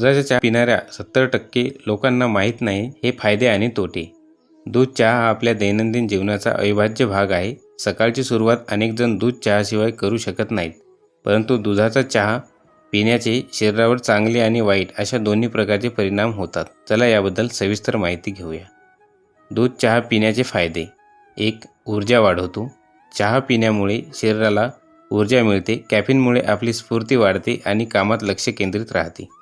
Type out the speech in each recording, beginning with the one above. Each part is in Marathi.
दुधाचा चहा पिणाऱ्या सत्तर टक्के लोकांना माहीत नाही हे फायदे आणि तोटे. दूध चहा हा आपल्या दैनंदिन जीवनाचा अविभाज्य भाग आहे. सकाळची सुरुवात अनेकजण दूध चहाशिवाय करू शकत नाहीत. परंतु दुधाचा चहा पिण्याचे शरीरावर चांगले आणि वाईट अशा दोन्ही प्रकारचे परिणाम होतात. चला याबद्दल सविस्तर माहिती घेऊया. दूध चहा पिण्याचे फायदे. एक ऊर्जा वाढवतो. चहा पिण्यामुळे शरीराला ऊर्जा मिळते. कॅफिनमुळे आपली स्फूर्ती वाढते आणि कामात लक्ष केंद्रित राहते.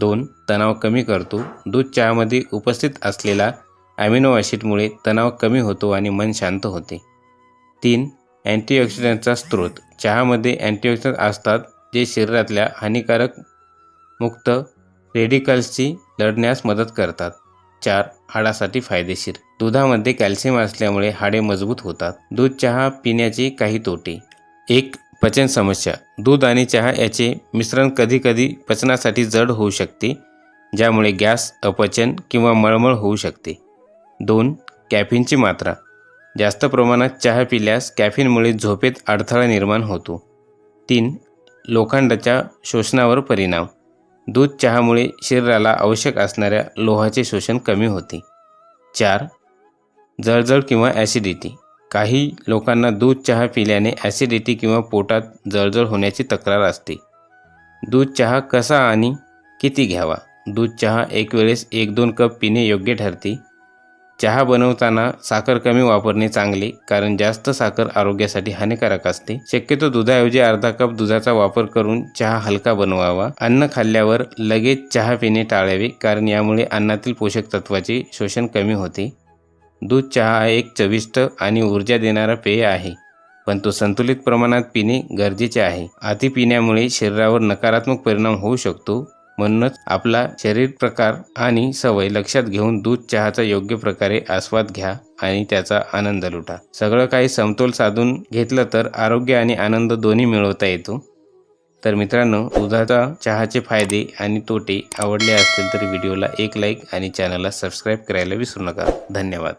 दोन तणाव कमी करतो. दूध चहामध्ये उपस्थित असलेला ॲमिनो ॲसिडमुळे तणाव कमी होतो आणि मन शांत होते. तीन अँटीऑक्सिडंटचा स्रोत. चहामध्ये अँटीऑक्सिडंट असतात जे शरीरातल्या हानिकारक मुक्त रेडिकल्सची लढण्यास मदत करतात. चार हाडासाठी फायदेशीर. दुधामध्ये कॅल्शियम असल्यामुळे हाडे मजबूत होतात. दूध चहा पिण्याचे काही तोटे. एक पचन समस्या. दूध आणि चहा याचे मिश्रण कधीकधी पचनासाठी जड होऊ शकते ज्यामुळे गॅस अपचन किंवा मळमळ होऊ शकते. दोन कॅफिनची मात्रा. जास्त प्रमाणात चहा पिल्यास कॅफिनमुळे झोपेत अडथळा निर्माण होतो. तीन लोखंडाच्या शोषणावर परिणाम. दूध चहामुळे शरीराला आवश्यक असणाऱ्या लोहाचे शोषण कमी होते. चार जळजळ किंवा ॲसिडिटी काही लोकांना दूध चहा पिल्याने ॲसिडिटी किंवा पोटात जळजळ होण्याची तक्रार असते. दूध चहा कसा आणि किती घ्यावा? दूध चहा एक वेळेस एक दोन कप पिणे योग्य ठरते. चहा बनवताना साखर कमी वापरणे चांगले कारण जास्त साखर आरोग्यासाठी हानिकारक असते. शक्यतो दुधाऐवजी अर्धा कप दुधाचा वापर करून चहा हलका बनवावा. अन्न खाल्ल्यावर लगेच चहा पिणे टाळावे कारण यामुळे अन्नातील पोषक तत्वाचे शोषण कमी होते. दूध चहा हा एक चविष्ट आणि ऊर्जा देणारा पेय आहे. पण तो संतुलित प्रमाणात पिणे गरजेचे आहे. अति पिण्यामुळे शरीरावर नकारात्मक परिणाम होऊ शकतो म्हणूनच आपला शरीर प्रकार आणि सवय लक्षात घेऊन दूध चहाचा योग्य प्रकारे आस्वाद घ्या आणि त्याचा आनंद लुटा. सगळं काही समतोल साधून घेतलं तर आरोग्य आणि आनंद दोन्ही मिळवता येतो. तर मित्रांनो दुधाचा चहाचे फायदे आणि तोटे आवडले असतील तर व्हिडिओला एक लाईक आणि चॅनलला सबस्क्राईब करायला विसरू नका. धन्यवाद.